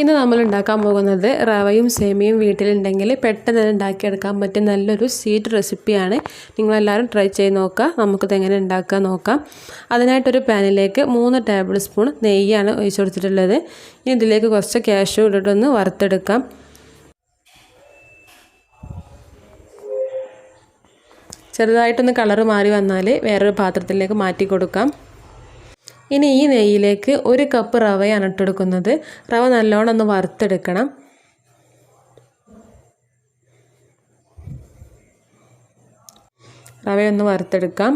ഇന്ന് നമ്മൾ ഉണ്ടാക്കാൻ പോകുന്നത് റവയും സേമിയയും വീട്ടിലുണ്ടെങ്കിൽ പെട്ടെന്ന് ഉണ്ടാക്കിയെടുക്കാൻ പറ്റിയ നല്ലൊരു സ്വീറ്റ് റെസിപ്പിയാണ്. നിങ്ങളെല്ലാവരും ട്രൈ ചെയ്ത് നോക്കുക. നമുക്കിത് എങ്ങനെ ഉണ്ടാക്കാൻ നോക്കാം. അതിനായിട്ടൊരു പാനിലേക്ക് മൂന്ന് ടേബിൾ സ്പൂൺ നെയ്യാണ് ഒഴിച്ചു കൊടുത്തിട്ടുള്ളത്. ഇനി ഇതിലേക്ക് കുറച്ച് ക്യാഷ് ഇട്ടിട്ടൊന്ന് വറുത്തെടുക്കാം. ചെറുതായിട്ടൊന്ന് കളറ് മാറി വന്നാൽ വേറൊരു പാത്രത്തിലേക്ക് മാറ്റി കൊടുക്കാം. ഇനി ഈ നെയ്യിലേക്ക് ഒരു കപ്പ് റവയാണ് ഇട്ടെടുക്കുന്നത്. റവ നല്ലോണം ഒന്ന് വറുത്തെടുക്കണം. റവയൊന്ന് വറുത്തെടുക്കാം.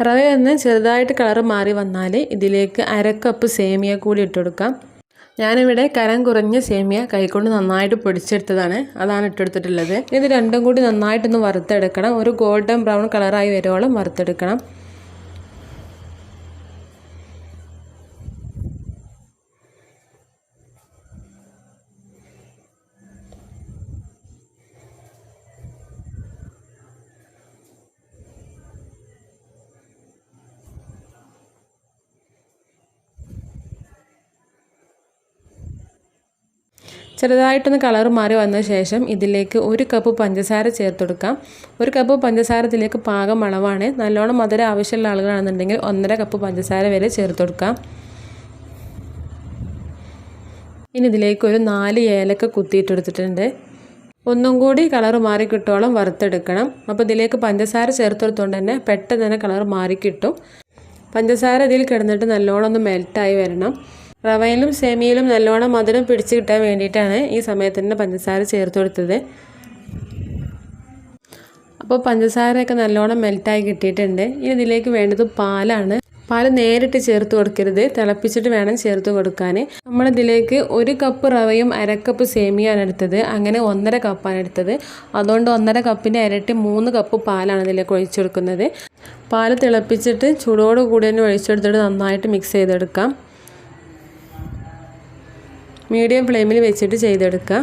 റവയൊന്ന് ചെറുതായിട്ട് കളർ മാറി വന്നാൽ ഇതിലേക്ക് അരക്കപ്പ് സേമിയ കൂടി ഇട്ട് കൊടുക്കാം. ഞാനിവിടെ കരം കുറഞ്ഞ സേമിയ കൈകൊണ്ട് നന്നായിട്ട് പൊടിച്ചെടുത്തതാണ്. അതാണ് ഇട്ടെടുത്തിട്ടുള്ളത്. ഇത് രണ്ടും കൂടി നന്നായിട്ടൊന്ന് വറുത്തെടുക്കണം. ഒരു ഗോൾഡൻ ബ്രൗൺ കളറായി വരുവോളം വറുത്തെടുക്കണം. ചെറുതായിട്ടൊന്ന് കളർ മാറി വന്ന ശേഷം ഇതിലേക്ക് ഒരു കപ്പ് പഞ്ചസാര ചേർത്ത് കൊടുക്കാം ഒരു കപ്പ് പഞ്ചസാര ഇതിലേക്ക് പാകം അളവാണ്. നല്ലോണം മധുരം ആവശ്യമുള്ള ആളുകളാണെന്നുണ്ടെങ്കിൽ ഒന്നര കപ്പ് പഞ്ചസാര വരെ ചേർത്ത് കൊടുക്കാം ഇനി ഇതിലേക്ക് ഒരു നാല് ഏലക്ക കുത്തിയിട്ടെടുത്തിട്ടുണ്ട്. ഒന്നും കൂടി കളർ മാറി കിട്ടോളം വറുത്തെടുക്കണം. അപ്പോൾ ഇതിലേക്ക് പഞ്ചസാര ചേർത്തെടുത്തുകൊണ്ട് തന്നെ പെട്ടെന്ന് തന്നെ കളർ മാറി കിട്ടും പഞ്ചസാര ഇതിൽ കിടന്നിട്ട് നല്ലോണം ഒന്ന് മെൽറ്റായി വരണം. റവയിലും സേമിയയിലും നല്ലോണം മധുരം പിടിച്ച് കിട്ടാൻ വേണ്ടിയിട്ടാണ് ഈ സമയത്ത് തന്നെ പഞ്ചസാര ചേർത്ത് കൊടുത്തത്. അപ്പോൾ പഞ്ചസാരയൊക്കെ നല്ലോണം മെൽറ്റായി കിട്ടിയിട്ടുണ്ട്. ഇനി ഇതിലേക്ക് വേണ്ടത് പാലാണ്. പാൽ നേരിട്ട് ചേർത്ത് കൊടുക്കരുത്. തിളപ്പിച്ചിട്ട് വേണം ചേർത്ത് കൊടുക്കാൻ. നമ്മളിതിലേക്ക് ഒരു കപ്പ് റവയും അരക്കപ്പ് സേമിയാണ് എടുത്തത്. അങ്ങനെ ഒന്നര കപ്പാണ് എടുത്തത്. അതുകൊണ്ട് ഒന്നര കപ്പിന്റെ ഇരട്ടി മൂന്ന് കപ്പ് പാലാണ് ഇതിലേക്ക് ഒഴിച്ചു കൊടുക്കുന്നത്. പാൽ തിളപ്പിച്ചിട്ട് ചൂടോട് കൂടി തന്നെ ഒഴിച്ചെടുത്തിട്ട് നന്നായിട്ട് മിക്സ് ചെയ്തെടുക്കാം. മീഡിയം ഫ്ലെയിമിൽ വെച്ചിട്ട് ചെയ്തെടുക്കുക.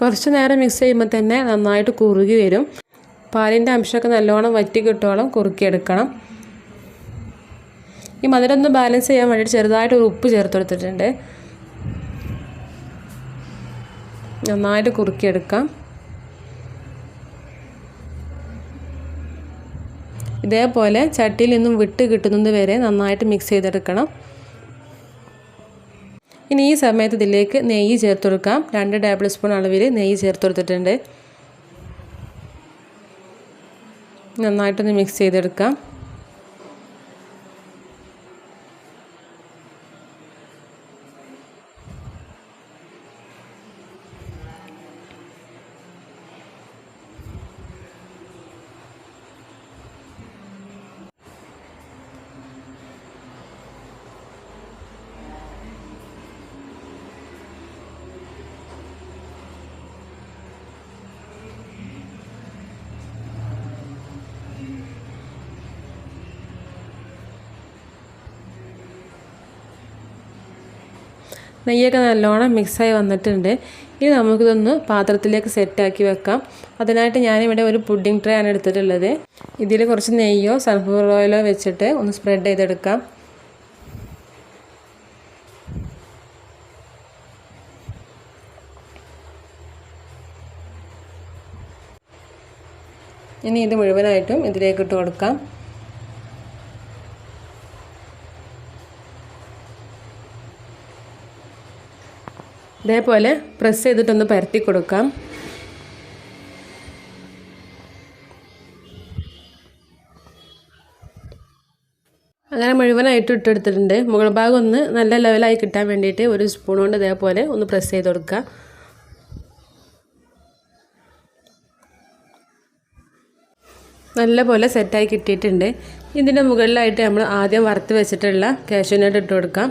കുറച്ച് നേരം മിക്സ് ചെയ്യുമ്പോൾ തന്നെ നന്നായിട്ട് കുറുകി വരും. പാലിന്റെ അംശമൊക്കെ നല്ലോണം വറ്റി കിട്ടോളം കുറുക്കിയെടുക്കണം. ഈ മധുരം ഒന്ന് ബാലൻസ് ചെയ്യാൻ വേണ്ടിയിട്ട് ചെറുതായിട്ട് ഒരു ഉപ്പ് ചേർത്ത് കൊടുത്തിട്ടുണ്ട്. നന്നായിട്ട് കുറുക്കിയെടുക്കാം. ഇതേപോലെ ചട്ടിയിൽ നിന്നും വിട്ട് കിട്ടുന്നത് വരെ നന്നായിട്ട് മിക്സ് ചെയ്തെടുക്കണം. ഇനി ഈ സമയത്ത് ഇതിലേക്ക് നെയ്യ് ചേർത്ത് കൊടുക്കാം. രണ്ട് ടേബിൾ സ്പൂൺ അളവിൽ നെയ്യ് ചേർത്ത് കൊടുത്തിട്ടുണ്ട്. നന്നായിട്ടൊന്ന് മിക്സ് ചെയ്തെടുക്കാം. നെയ്യൊക്കെ നല്ലോണം മിക്സായി വന്നിട്ടുണ്ട്. ഇനി നമുക്കിതൊന്ന് പാത്രത്തിലേക്ക് സെറ്റാക്കി വെക്കാം. അതിനായിട്ട് ഞാനിവിടെ ഒരു പുഡിംഗ് ട്രേ ആണ് എടുത്തിട്ടുള്ളത്. ഇതിൽ കുറച്ച് നെയ്യോ സൺഫ്ലവർ ഓയിലോ വെച്ചിട്ട് ഒന്ന് സ്പ്രെഡ് ചെയ്തെടുക്കാം. ഇനി ഇത് മുഴുവനായിട്ടും ഇതിലേക്ക് ഇട്ട് കൊടുക്കാം. ഇതേപോലെ പ്രസ് ചെയ്തിട്ടൊന്ന് പരത്തി കൊടുക്കാം. അങ്ങനെ മുഴുവനായിട്ട് ഇട്ടെടുത്തിട്ടുണ്ട്. മുകൾ ഭാഗം ഒന്ന് നല്ല ലെവലായി കിട്ടാൻ വേണ്ടിയിട്ട് ഒരു സ്പൂൺ കൊണ്ട് ഇതേപോലെ ഒന്ന് പ്രസ് ചെയ്ത് കൊടുക്കുക. നല്ലപോലെ സെറ്റായി കിട്ടിയിട്ടുണ്ട്. ഇതിന്റെ മുകളിലായിട്ട് നമ്മൾ ആദ്യം വറുത്ത് വെച്ചിട്ടുള്ള കാഷ്യൂനട്ട് ഇട്ട് കൊടുക്കാം.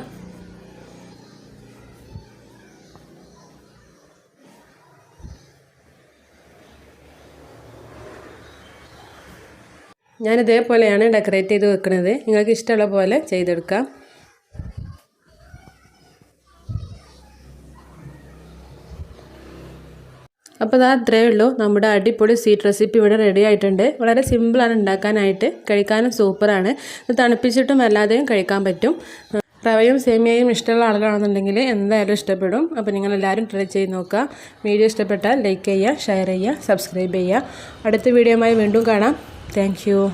ഞാൻ ഇതേപോലെയാണ് ഡെക്കറേറ്റ് ചെയ്ത് വെക്കുന്നത് നിങ്ങൾക്ക് ഇഷ്ടമുള്ള പോലെ ചെയ്തെടുക്കാം. അപ്പോൾ അത് അത്രയേ ഉള്ളൂ. നമ്മുടെ അടിപൊളി സ്വീറ്റ് റെസിപ്പി ഇവിടെ റെഡി ആയിട്ടുണ്ട്. വളരെ സിമ്പിളാണ് ഉണ്ടാക്കാനായിട്ട്. കഴിക്കാനും സൂപ്പറാണ് ഇത് തണുപ്പിച്ചിട്ടും അല്ലാതെയും കഴിക്കാൻ പറ്റും. റവയും സേമിയയും ഇഷ്ടമുള്ള ആളുകളാണെന്നുണ്ടെങ്കിൽ എന്തായാലും ഇഷ്ടപ്പെടും. അപ്പോൾ നിങ്ങളെല്ലാവരും ട്രൈ ചെയ്ത് നോക്കുക. വീഡിയോ ഇഷ്ടപ്പെട്ടാൽ ലൈക്ക് ചെയ്യുക ഷെയർ ചെയ്യുക സബ്സ്ക്രൈബ് ചെയ്യുക. അടുത്ത വീഡിയോയുമായി വീണ്ടും കാണാം. Thank you.